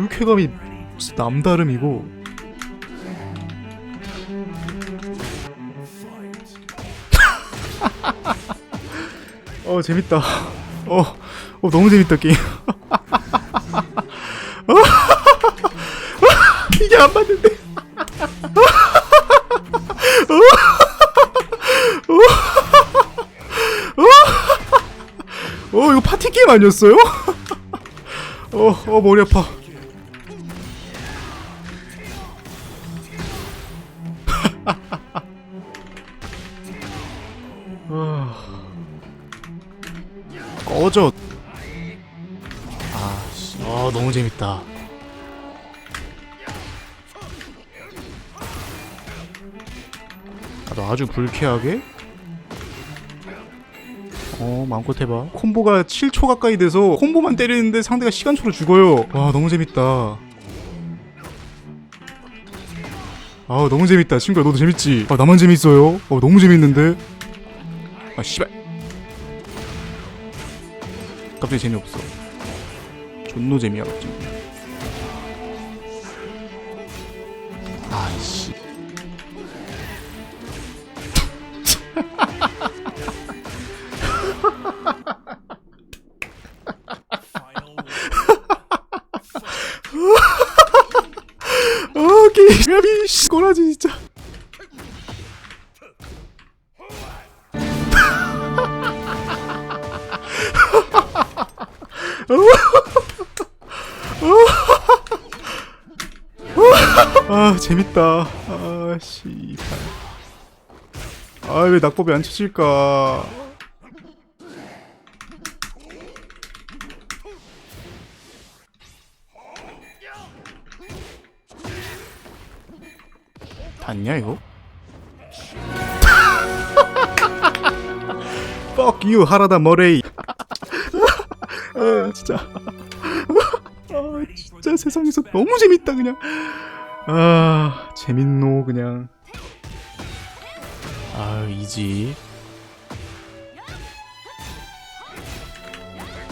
불쾌감이 남다름이고. 어 재밌다. 어, 어 너무 재밌다 게임. 어, 이게 안 맞는데. 어 이거 파티 게임 아니었어요? 어, 어 머리 아파. 꺼져. 아, 씨. 아 너무 재밌다. 나도 아주 불쾌하게 어 마음껏 해봐 콤보가 7초 가까이 돼서 콤보만 때리는데 상대가 시간초로 죽어요 와 너무 재밌다 아 너무 재밌다 친구야 너도 재밌지? 아 나만 재밌어요? 어 너무 재밌는데 아 씨발 갑자기 재미없어 존노 재미야 갑자기 아이씨 아 게임이 씨 꼬라지 진짜 아 재밌다. 아 씨발. 아왜 낙법이 안 쳐질까? 닿냐 이거? Fuck you 하라다 머레이. 아 진짜. 아 진짜 세상에서 너무 재밌다 그냥. 아 재밌노 그냥. 아 이지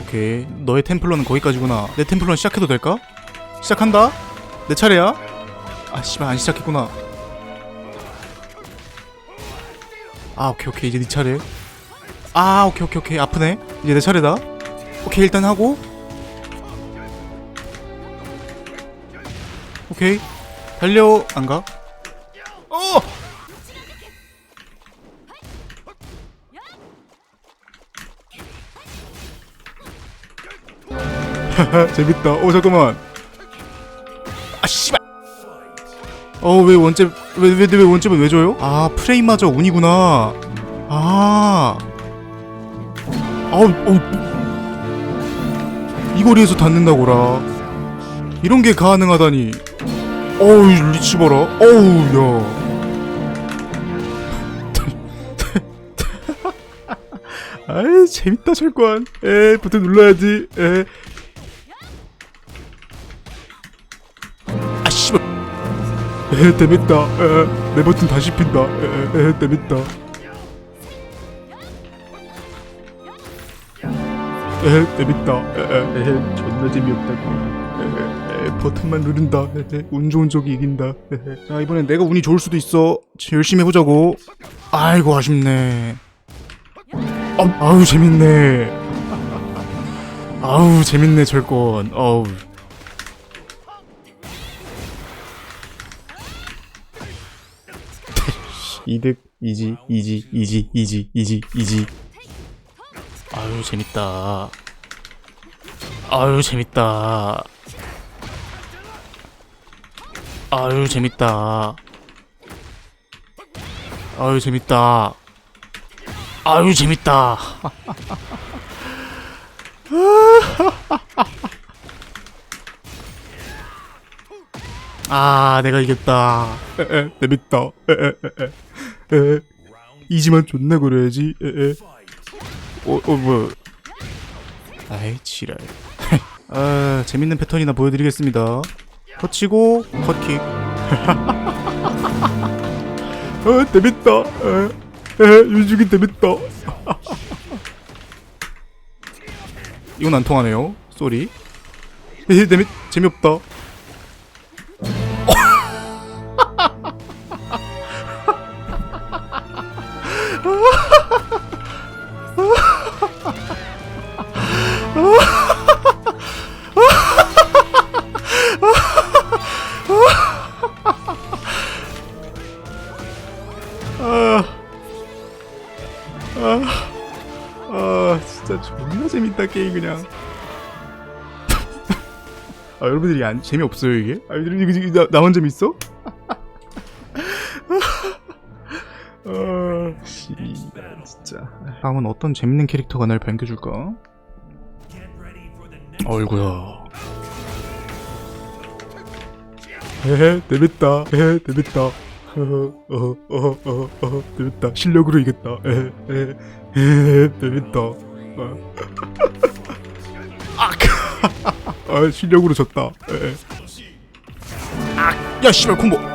오케이. 너의 템플러는 거기까지구나. 내 템플러는 시작해도 될까? 시작한다? 내 차례야? 아 씨발 안 시작했구나. 아 오케이 오케이. 이제 네 차례. 아 오케이 오케이 오케이. 아프네. 이제 내 차례다 오케이 일단 하고. 오케이. 달려. 안가. 어! 재밌다. 어 잠깐만. 아 씨발. 어왜 원잽 왜왜 왜, 왜 원잽은 왜 줘요? 아 프레임마저 운이구나. 아. 아우 어, 이 거리에서 닿는다고라. 이런 게 가능하다니. 어우 리치 봐라. 어우 야. 아이 재밌다 철권. 에 버튼 눌러야지. 에. 아 씨발. 에 재밌다. 에내 버튼 다시 핀다. 에, 에 재밌다 에 재밌다. 에, 에, 에 존나 재미없다고 에, 에, 버튼만 누른다. 에, 에, 운 좋은 쪽이 이긴다. 에, 에. 자 이번엔 내가 운이 좋을 수도 있어. 자, 열심히 해보자고. 아이고 아쉽네. 아, 아우 재밌네. 아우 재밌네 철권. 어우. 이득 이지 이지 이지 이지 이지 이지 아유 재밌다. 아유 재밌다. 아유 재밌다. 아유 재밌다. 아유 재밌다. 아 내가 이겼다. 에에 재밌다. 에에에에 에. 이지만 존나 그래야지. 에에 어 어 뭐야. 아이 지랄. 아 재밌는 패턴이나 보여드리겠습니다. 터치고 컷킥. 아 재밌다. 에, 에 유죽이 재밌다. 이건 안 통하네요. 쏘리. 재미 재미없다 진짜 존나 재밌다 게임 그냥 아 여러분들이 안 재미없어요 이게? 아 여러분들 이거, 나, 나만 재밌어? 아 씨, 진짜 다음은 어떤 재밌는 캐릭터가 날 반겨줄까? 어이구야 헤헤 재밌다 헤헤 재밌다 어허 어허 어허 어허 재밌다 실력으로 이겼다 에헤 재밌다 어. 아, 아 실력으로 졌다. 에헤. 아, 야 씨발 콤보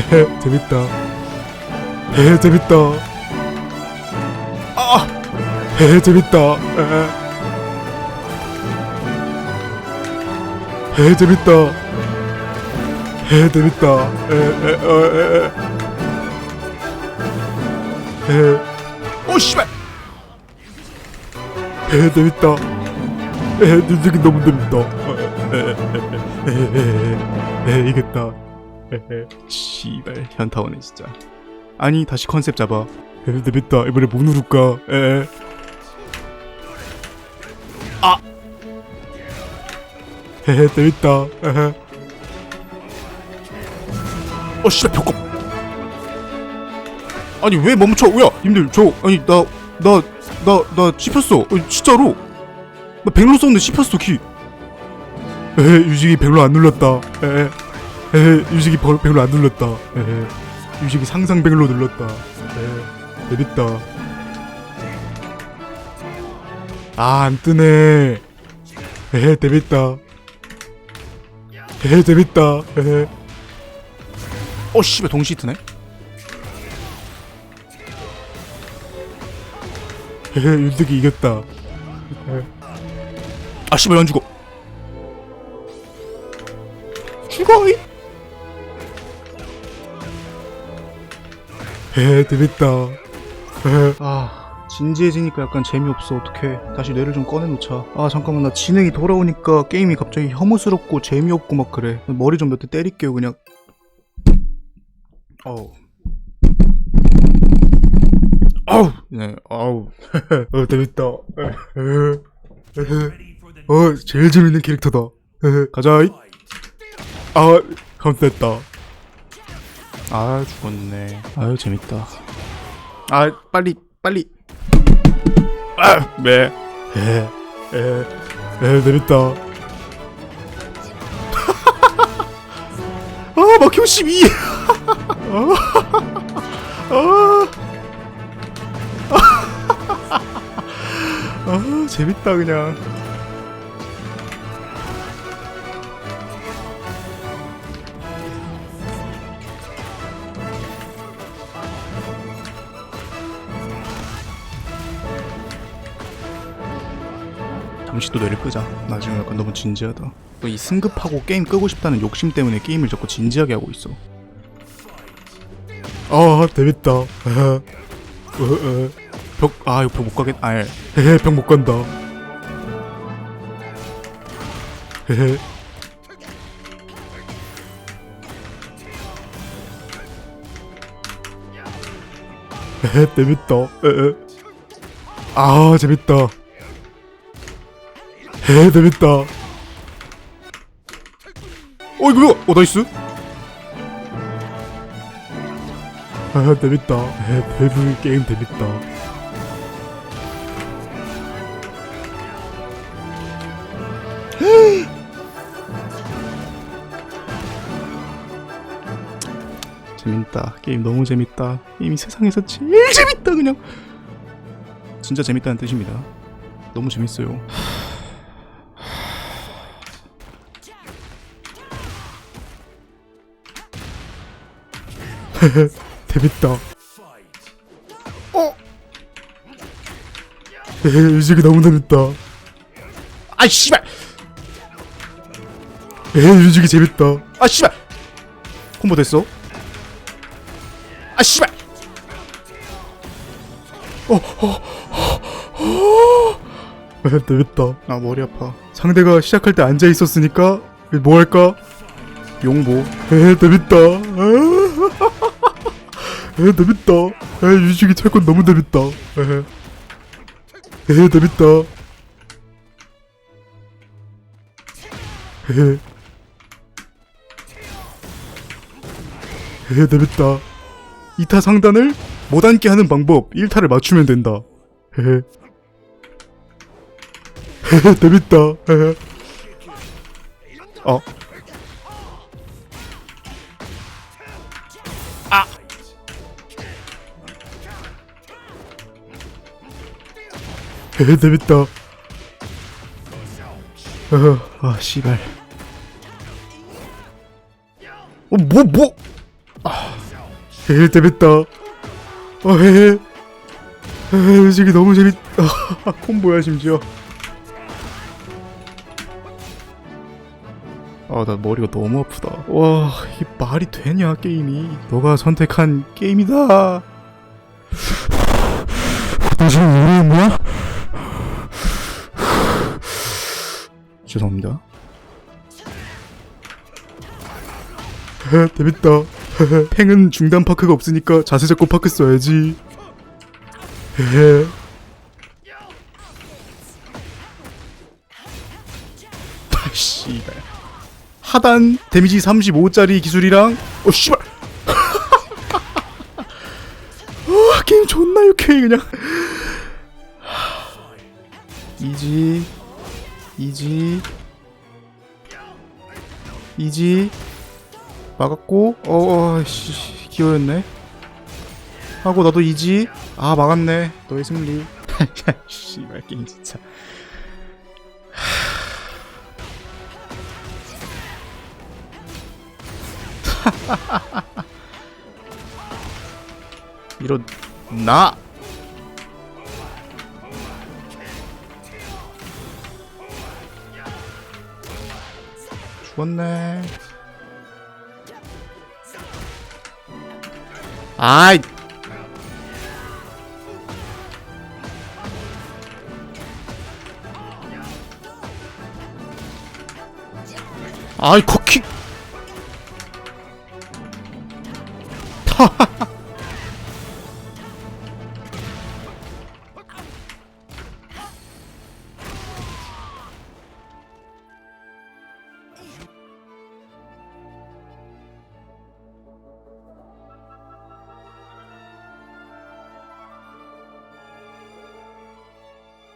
재밌다 헤헤 재밌다 아 헤헤 재밌다 헤헤 재밌다 헤헤 재밌다 헤헤 오 씨발 헤헤 재밌다 에헤 눈색이 너무 재밌다 에헤 이겼다 씨발. 현타 오네 진짜. 아니 다시 컨셉 잡아. 에헤 재밌다 이번에 뭐 누를까? 에헤 아! 헤헤 재밌다. 에헤 어 씨발 벽검 아니 왜 멈춰? 야 님들 저 아니 나 나 나 나 씹혔어. 어, 진짜로. 나 백로 썼는데 씹혔어 키. 에헤 유식이 백로 안 눌렀다. 에헤 유식이 버- 백로 안 눌렀다. 유식이 상상 백로 눌렀다. 재밌다. 아 안 뜨네. 에헤 재밌다. 에헤 재밌다. 어 씨발 동시에 에헤 윤득이 이겼다. 아 씨발 안 죽어 에 재밌다. 에. 아 진지해지니까 약간 재미없어. 어떡해. 다시 뇌를 좀 꺼내놓자. 아 잠깐만. 나 진행이 돌아오니까 게임이 갑자기 혐오스럽고 재미없고 막 그래. 머리 좀 몇 대 때릴게요 그냥. 어우. 아우. 네 아우. 어 재밌다. 어 제일 재밌는 캐릭터다. 에, 가자. 이. 아 감됐다 아 죽었네. 아유 재밌다. 아 빨리 빨리. 아네 에에에 재밌다. 아 막힘 12 아, 아 재밌다 그냥 잠시 또 뇌를 끄자. 나중에 약간 너무 진지하다. 또 이 승급하고 게임 끄고 싶다는 욕심 때문에 게임을 자꾸 진지하게 하고 있어. 아 재밌다. 어, 벽아 이거 벽못 가겠 아 헤헤 벽못 간다. 헤헤. 헤헤 재밌다. 아 재밌다 헤 재밌다. 어 이거 뭐야 어 나이스. 아 재밌다. 에 벨브 게임 재밌다. 재밌다. 게임 너무 재밌다. 게임이 세상에서 제일 재밌다 그냥. 진짜 재밌다는 뜻입니다. 너무 재밌어요. 재밌다. 어? 에이, 이 새끼 너무 재밌다. 아 씨발. 에이, 이 새끼 재밌다. 아 씨발. 콤보 됐어? 아 씨발. 에, 재밌다. 아 머리 아파. 상대가 시작할 때 앉아 있었으니까 뭐 할까? 용보. 에 재밌다. 에 재밌다. 에 유식이 철권 너무 재밌다. 에, 에 재밌다. 에. 에 재밌다. 2타 상단을 못 앉게 하는 방법 1타를 맞추면 된다. 헤헤. 헤헤 재밌다. 헤헤. 어. 재밌다. 어, 아 씨발. 어, 뭐, 뭐? 아, 헤헤, 재밌다. 어, 헤헤. 헤헤, 이게 너무 재밌, 아, 콤보야, 심지어. 아, 나 머리가 너무 아프다. 와, 이게 말이 되냐, 게임이. 너가 선택한 게임이다. 죄송합니다. 재밌다. 팽은 중단 파크가 없으니까 자세 잡고 파크 써야지. 헤헤. 아. 하단 데미지 35짜리 기술이랑 어 씨발. 어, 게임 존나 유쾌해 그냥. 이지 이지. 이지. 막았고 어어씨 기어였네. 하고 나도 이지. 아 막았네. 너의 승리. 야 씨발 게임 진짜. 이런 나 죽었네. 아이. 아이, 커키.